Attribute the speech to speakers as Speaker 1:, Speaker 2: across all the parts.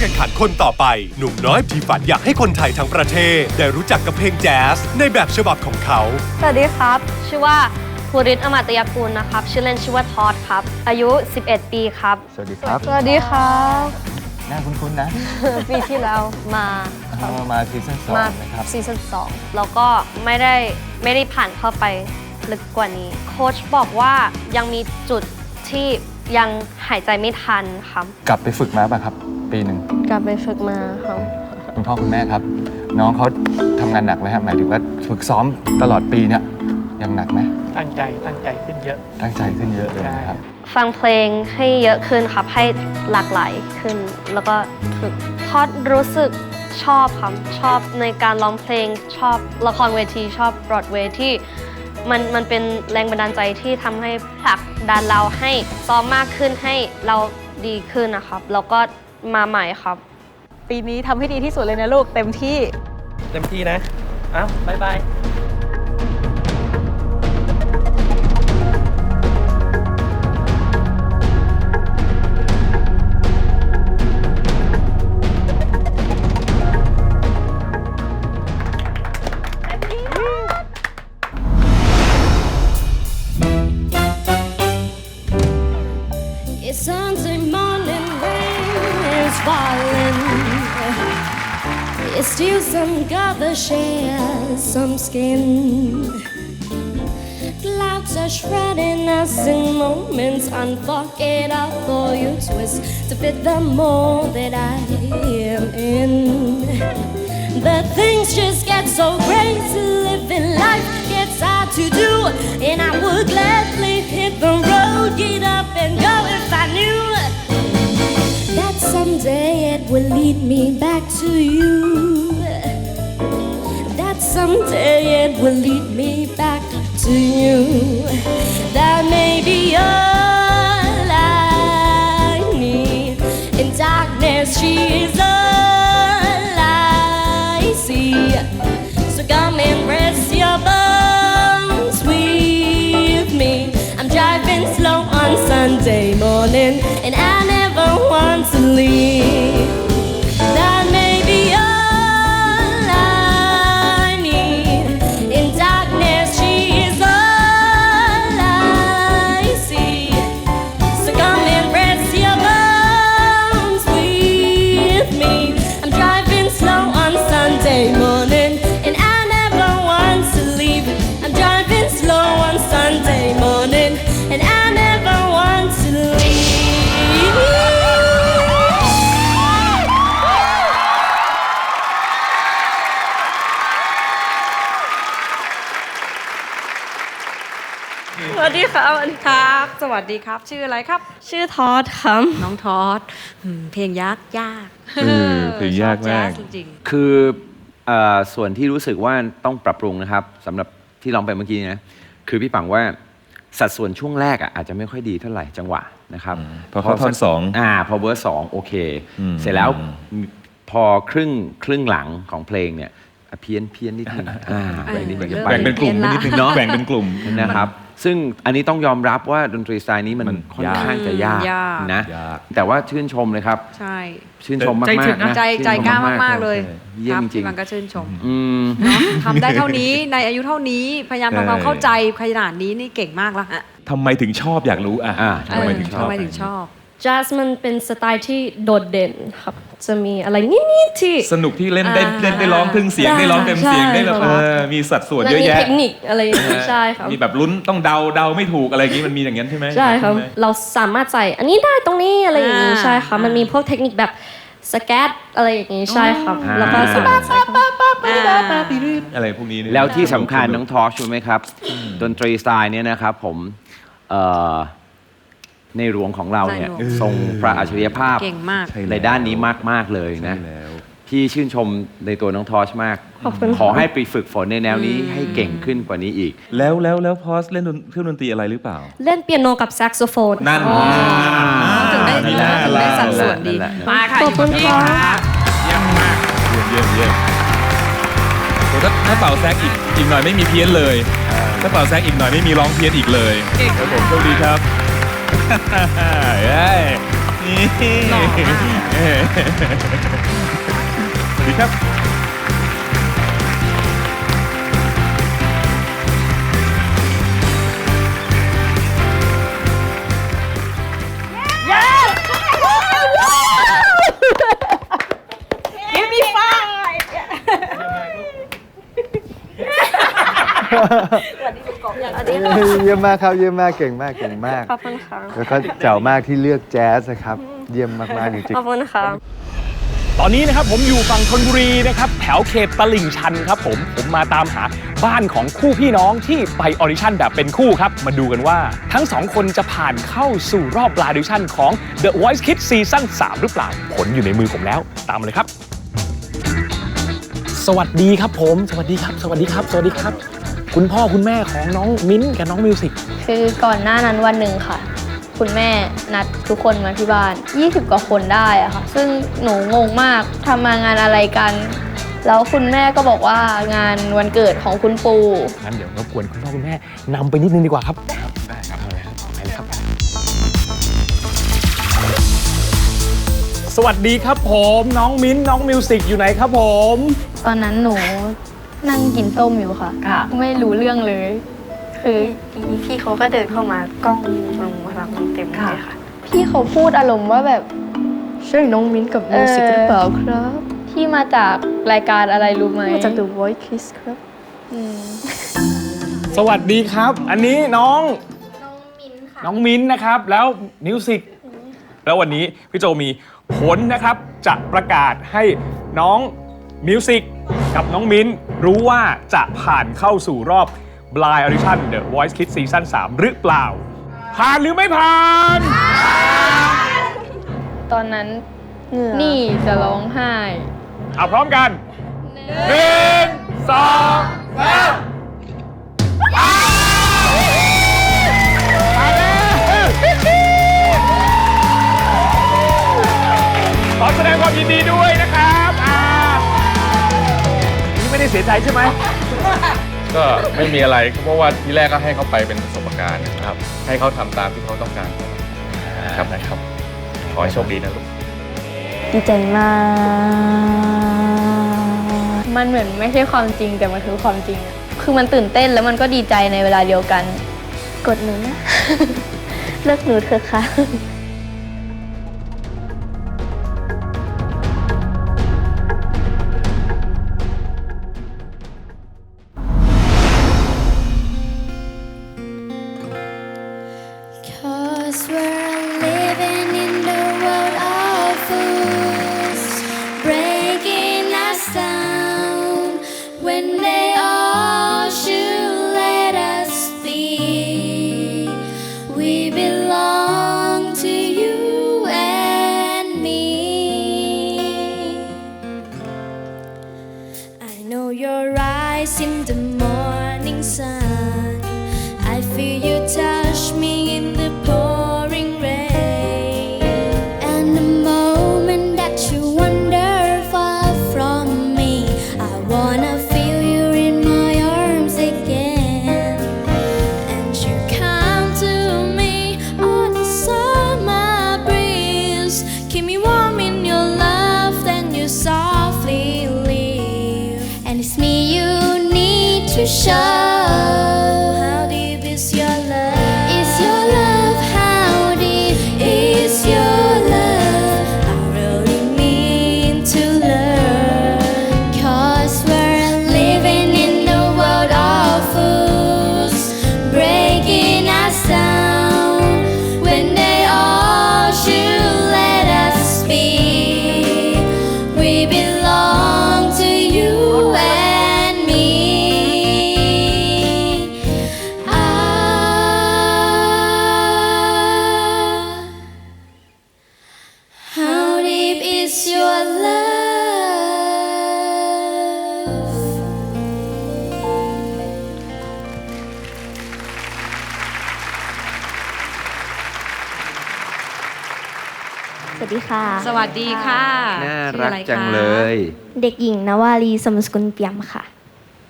Speaker 1: แข่งขันคนต่อไป หนุ่มน้อยที่ฝันอยากให้คนไทยทั้งประเทศ ได้รู้จักกับเพลงแจ๊สในแบบฉบับของเขา
Speaker 2: สวัสดีครับ ชื่อว่าภูริศอมตยกุลนะครับ ชื่อเล่นชื่อว่าทอดครับ อายุ 11 ปีครับ
Speaker 3: สวัสดีครับ
Speaker 2: สวัสดีครับ
Speaker 3: หน้าคุ้นๆนะ
Speaker 2: ปีที่แล้วมา
Speaker 3: เออมาซีซั่นสอง
Speaker 2: มา
Speaker 3: นะครับ
Speaker 2: ซีซั่น2แล้วก็ไม่ได้ไม่ได้ผ่านเข้าไปลึกกว่านี้ โค้ชบอกว่ายังมีจุดที่ ยังหายใจไม่ทันครับ
Speaker 3: กลับไปฝึกมาป่ะครับ ปีหนึ่ง
Speaker 2: กลับไปฝึกมาครับ
Speaker 3: คุณพ่อคุณแม่ครับ น้องเขาทำงานหนักไหมครับหมายถึงว่าฝึกซ้อมตลอดปีเนี่ยยังหนักไหม
Speaker 4: ตั้งใจตั้งใจขึ้นเยอะ
Speaker 3: ตั้งใจขึ้นเยอะเลยนะครับ
Speaker 2: ฟังเพลงให้เยอะขึ้นครับ ให้หลากหลายขึ้น แล้วก็ฝึกพอดรู้สึกชอบครับชอบในการร้องเพลงชอบละครเวทีชอบบรอดเวย์ที่ มันมันเป็นแรงบันดาลใจที่ทำให้ผลักดันเราให้ซ้อมมากขึ้นให้เราดีขึ้นนะครับ แล้วก็มาใหม่ครับ
Speaker 5: ปีนี้ทำให้ดีที่สุดเลยนะลูกเต็มที่
Speaker 4: เต็มที่นะเอ้าบายบาย
Speaker 6: still some gather share some skin. Clouds are shredding us in moments unforgettable. You twist to fit the mold that I am in. The things just get so crazy, living life gets hard to do. And I would gladly hit the road, get up and go if I knew that someday it will lead me back to you. Someday it will lead me back to you. That may be all I need. In darkness, she is all I see. So come and rest your bones with me. I'm driving slow on Sunday morning, and I never
Speaker 2: วัสดีครับ
Speaker 5: ครับ สวัสดีครับ ชื่ออะไรครับ
Speaker 2: ชื่อทอดครับ
Speaker 5: น้องทอดอืมเพลงยากยาก
Speaker 7: เออเพลงยากมาก
Speaker 5: ชอบแจ๊สจริง
Speaker 7: คือเออส่วนที่รู้สึกว่าต้องปรับปรุงนะครับสำหรับที่ร้องไปเมื่อกี้นะคือพี่ปังว่าสัดส่วนช่วงแรกอะอาจจะไม่ค่อยดีเท่าไหร่จังหวะนะครับ
Speaker 8: อืมพอเข้าท่อนสอง
Speaker 7: อ่าพอเวอร์สองโอเค
Speaker 8: อืม
Speaker 7: เสร็จแล้ว
Speaker 8: อืม
Speaker 7: พอครึ่งครึ่งหลังของเพลงเนี่ยอะ เพี้ยนเพี้ยนนิดนึงอ่าแบ่งนิดนึง
Speaker 5: เออ
Speaker 7: ไป
Speaker 8: แบ่งเป็นกลุ่ม
Speaker 5: เปลี่ยนละ
Speaker 8: นิดนึงเนาะแบ่งเป็นกลุ่ม
Speaker 7: นะครับ ซึ่งอันนี้ต้องยอมรับว่าดนตรีสไตล์นี้มัน
Speaker 8: มัน
Speaker 7: ค่อนข้างจะยาก
Speaker 5: ยาก
Speaker 7: นะ
Speaker 8: ยาก
Speaker 7: แต่ว่าชื่นชมเลยครับ
Speaker 5: ๆใช่
Speaker 7: ชื่นชมมาก
Speaker 4: ใจถึง
Speaker 7: ๆ
Speaker 4: นะ
Speaker 7: นะ
Speaker 5: ใจใจ
Speaker 7: ชื่นช
Speaker 5: กล้ามาก
Speaker 7: ๆ
Speaker 5: ๆเลย
Speaker 7: เยี่ย
Speaker 5: ค
Speaker 7: ม
Speaker 5: รับ
Speaker 7: จริง
Speaker 5: พี่มันก็ชื่นชม
Speaker 7: อืม
Speaker 5: เนาะทำได้เท่านี้ในอายุเท่านี้พยายามทำความ
Speaker 8: ใช่
Speaker 5: เข้าใจขนาดนี้นี่เก่งมากแล้วฮะ
Speaker 8: ทำไมถึงชอบอยากรู้อะ
Speaker 7: อ่า
Speaker 8: ทำไมถึงชอบ
Speaker 5: ทำไมถึงชอบ
Speaker 2: แจ๊สมันเป็นสไตล์ที่โดดเด่นครับ จะมีอะไรนิดๆที่
Speaker 8: สนุกที่เล่นได้
Speaker 5: อ่า
Speaker 8: เล่นได้ร้องครึ่งเสียง
Speaker 2: ใช่
Speaker 8: ได้ร้องเต็มเสียง
Speaker 2: ใช่
Speaker 8: ได้แบบ
Speaker 2: ค
Speaker 8: เอ
Speaker 2: รับ
Speaker 8: อมีสัดส่วน
Speaker 2: และ
Speaker 8: เยอะ
Speaker 2: มี
Speaker 8: แยะ
Speaker 2: เทคนิคอะไรอย่างนี้ใช่ครับ
Speaker 8: มีแบบลุ้นต้องเดาเดาไม่ถูกอะไรอย่างนี้มันมีอย่างนั้นใช่ไหม
Speaker 2: ใช่ครับ
Speaker 8: ไหม
Speaker 2: เราสามารถใส่อันนี้ได้ตรงนี้อะไรอย่างนี้
Speaker 5: อ่า
Speaker 2: ใช่ครับมันมีพวกเทคนิคแบบสแกตอะไรอย่างนี้ใช่ครับ
Speaker 7: อ่า
Speaker 2: แล้วก็สามารถใส่
Speaker 8: อะไรพวกนี้เนี่ย
Speaker 7: แล้วที่สำคัญน้องทอชรู้ไหมครับ ดนตรีสไตล์เนี่ยนะครับผมเอ่อ ในหลวงของเราเนี่ย
Speaker 5: ในหลวง
Speaker 7: ทรงพระอัจฉริยภาพ
Speaker 5: เก่งมาก
Speaker 8: ใช่
Speaker 7: ในด้านนี้มาก ๆ เลยนะ
Speaker 8: ใช่แล้ว
Speaker 7: พี่ชื่นชมในตัวน้องทอชมาก
Speaker 2: ขอบคุณ
Speaker 7: ขอให้ไปฝึกฝนในแนวนี้ให้เก่งขึ้นกว่านี้อีก
Speaker 8: แล้วแล้วแล้วพอสเล่นดนเครื่องดนตรีอะไรหรือเปล่า
Speaker 2: เล่นเปียโนกับแซกโซโฟน
Speaker 8: นั่น
Speaker 5: ถึงได้
Speaker 8: มีหน้า
Speaker 5: ถึงได้
Speaker 8: ล่ะ
Speaker 5: สัดส่วนดี
Speaker 7: นั่นแหละ
Speaker 5: มาค่ะ
Speaker 2: ขอบคุณครับ
Speaker 8: เยี่ยมมาก เยี่ยมเยี่ยมเยี่ยมโอ้ถ้าถ้าเป่าแซกอีกอีกหน่อยไม่มีเพี้ยนเลย ถ้าเป่าแซกอีกหน่อยไม่มีร้องเพี้ยนอีกเลยครับผมโชคดีครับ เฮ้ย
Speaker 5: หล่อมาก
Speaker 8: สวัสดีครับ
Speaker 3: เยี่ยมมากครับเยี่ยมมากเก่งมากเก่งมาก
Speaker 2: ขอบคุณค่ะ
Speaker 3: แล้วก็เจ๋วมากที่เลือกแจ๊สนะครับ เยี่ยมมากๆจริง
Speaker 2: ขอบคุณค่ะ
Speaker 9: ตอนนี้นะครับผมอยู่ฝั่งธนบุรีนะครับแถวเขตตลิ่งชันครับผมผมมาตามหาบ้านของคู่พี่น้องที่ไปออดิชั่นแบบเป็นคู่ครับ มาดูกันว่าทั้งสองคนจะผ่านเข้าสู่รอบออดิชั่นของ The Voice Kids Season 3 หรือเปล่า ผลอยู่ในมือผมแล้ว ตามมาเลยครับ สวัสดีครับผม สวัสดีครับ สวัสดีครับ สวัสดีครับ คุณพ่อคุณแม่ของน้องมิ้นท์กับน้องมิวสิก
Speaker 2: คือก่อนหน้านั้นวันหนึ่งค่ะ คุณแม่นัดทุกคนมาที่บ้าน 20 กว่าคนได้อะค่ะ ซึ่งหนูงงมากทำมางานอะไรกัน แล้วคุณแม่ก็บอกว่างานวันเกิดของคุณปู
Speaker 9: งั้นเดี๋ยวรบกวนคุณพ่อคุณแม่นำไปนิดนึงดีกว่าครับได้ครับเอาเลยครับไปเลยครับ สวัสดีครับผม น้องมิ้นท์น้องมิวสิกอยู่ไหนครับผม
Speaker 2: ตอนนั้นหนู นั่งกินส้มอยู่ค่ะ
Speaker 5: ค่ะ
Speaker 2: ไม่รู้เรื่องเลย คือพี่เขาก็เดินเข้ามากล้องลงมารับเต็มเลยค่ะ พี่เขาพูดอารมณ์ว่าแบบใช่น้องมิ้นกับมิวสิกหรือเปล่าครับ ที่มาจากรายการอะไรรู้ไหมมาจาก The Voice Kids ครับอืม
Speaker 9: สวัสดีครับ อันนี้น้องน้องมิ้นท์นะครับ แล้วมิวสิกแล้ววันนี้พี่โจมีผลนะครับ จะประกาศให้น้องมิวสิก กับน้องมิ้นท์รู้ว่าจะผ่านเข้าสู่รอบ Blind Audition The Voice Kids Season 3 หรือเปล่า ผ่านหรือไม่ผ่าน
Speaker 2: ตอนนั้นนี่จะร้องไห้
Speaker 9: เอาพร้อมกันหนึ่งสองสามขอแสดงความยินดีด้วยนะ เสียใจใช่ไหม
Speaker 8: ก็ไม่มีอะไรเพราะว่าที่แรกก็ให้เขาไปเป็นประสบการณ์นะครับ ให้เขาทำตามที่เขาต้องการครับนะครับ ขอให้โชคดีนะลูก
Speaker 2: ดีใจมาก มันเหมือนไม่ใช่ความจริงแต่มันคือความจริงอะคือมันตื่นเต้นแล้วมันก็ดีใจในเวลาเดียวกัน กดหนูนะ เลิกหนูเถอะค่ะ
Speaker 6: when they to show. Is your love?
Speaker 10: สวัสดีค่ะ
Speaker 5: สวัสดีค่ะ
Speaker 7: น่า
Speaker 5: ชื่อ
Speaker 7: รัก
Speaker 5: อะไร
Speaker 7: จัง
Speaker 5: คะ
Speaker 7: เลย
Speaker 10: เด็กหญิงนวารีสมสกุลเปียมค่ะ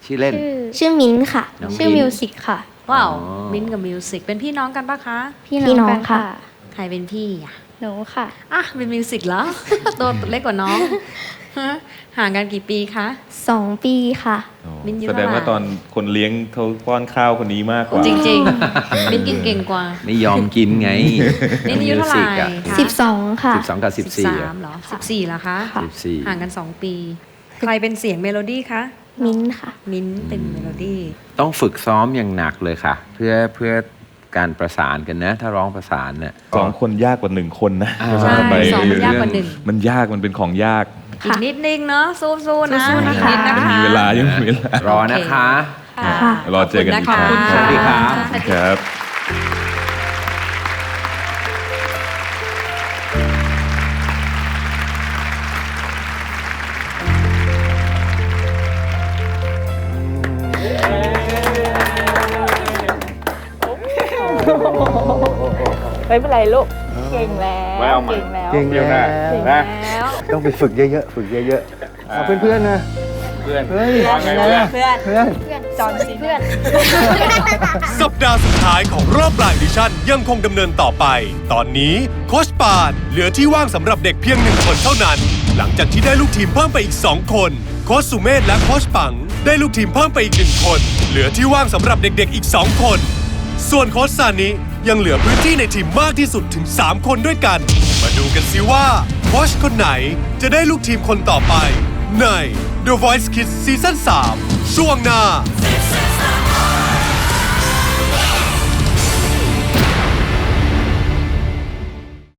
Speaker 7: ชื่อเล่น
Speaker 10: ชื่อมิ้นท์ค่ะ
Speaker 7: น้อง
Speaker 2: ชื่อ
Speaker 7: มิ้น
Speaker 2: มิวสิกค่ะ
Speaker 5: ว้าว
Speaker 7: อ๋อ
Speaker 5: มิ้นท์กับมิวสิกเป็นพี่น้องกันปะคะ
Speaker 10: พี่น้องค่ะ
Speaker 5: ใครเป็นพี่อะ
Speaker 10: หนูค่ะ
Speaker 5: อะเป็นมิวสิกเหรอ ตัวเล็กกว่าน้องฮะห่างกันกี่ปีคะ
Speaker 10: สองปีค่ะ
Speaker 5: มิ้นอายุ
Speaker 11: แสดงว่า
Speaker 5: เท่าไหร่
Speaker 11: ตอนคนเลี้ยงเขาป้อนข้าวคนนี้มากกว่า
Speaker 5: จริงๆมิ้นกินเก่งกว่า
Speaker 7: ไม่ยอมกินไง
Speaker 5: มิ้นอายุเท่าไหร่คะ
Speaker 10: 12ค่ะ
Speaker 7: สิบสองกับสิบสี่
Speaker 5: สามเหรอสิบสี่เหรอคะ
Speaker 10: ค่ะ
Speaker 7: สิบสี่
Speaker 5: ห่างกันสองปี ใครเป็นเสียงเมโลดี้คะ
Speaker 10: มิ้นท์ค่ะ
Speaker 5: มิ้นเป็นเมโลดี้
Speaker 7: ต้องฝึกซ้อมอย่างหนักเลยค่ะ เพื่อเพื่อ การประสานกันนะ ถ้าร้องประสานเนี่ย
Speaker 11: สองคนยากกว่าหนึ่งคนนะ
Speaker 7: อ่า
Speaker 5: ใช่
Speaker 11: ไป
Speaker 5: สองมันยากกว่าหนึ่ง
Speaker 11: มันยากมันเป็นของยาก
Speaker 5: อีกนิดนึงเนาะสู้ๆนะ
Speaker 10: สู้ๆนะคะ
Speaker 5: อีกนิดนะคะ
Speaker 11: มีเวลายังมีเวลาร
Speaker 7: อนะคะ
Speaker 10: ค่ะ
Speaker 11: รอเจอกันอีกค
Speaker 5: ขอบ
Speaker 11: รั้ง
Speaker 5: คุณนะคะ
Speaker 7: สวัสดี
Speaker 11: ครับ
Speaker 4: ไม่เป็นไรลูก
Speaker 8: เก่งแล้วเก่งแล้วเก่งแล้วนะ
Speaker 3: ต้องไปฝึกเยอะๆ ฝึกเยอะๆเอาเพื่อนๆนะ
Speaker 8: เพื่อน
Speaker 3: เฮ้ย
Speaker 8: ว่าไงเพื่อน
Speaker 3: เพื่อน
Speaker 1: สัปดาห์สุดท้ายของรอบปลายดิชั่นยังคงดำเนินต่อไป ตอนนี้โคชปานเหลือที่ว่างสำหรับเด็กเพียงหนึ่งคนเท่านั้น หลังจากที่ได้ลูกทีมเพิ่มไปอีก 2 คน โคชสุเมธและโคชปัง ได้ลูกทีมเพิ่มไปอีกหนึ่งคน เหลือที่ว่างสำหรับเด็กๆอีก 2 คน ส่วนโคชซานิ ยังเหลือพื้นที่ในทีมมากที่สุดถึง 3 คนด้วยกัน มาดูกันสิว่าโคชคนไหนจะได้ลูกทีมคนต่อไป ใน The Voice Kids ซีซั่น3ช่วงหน้า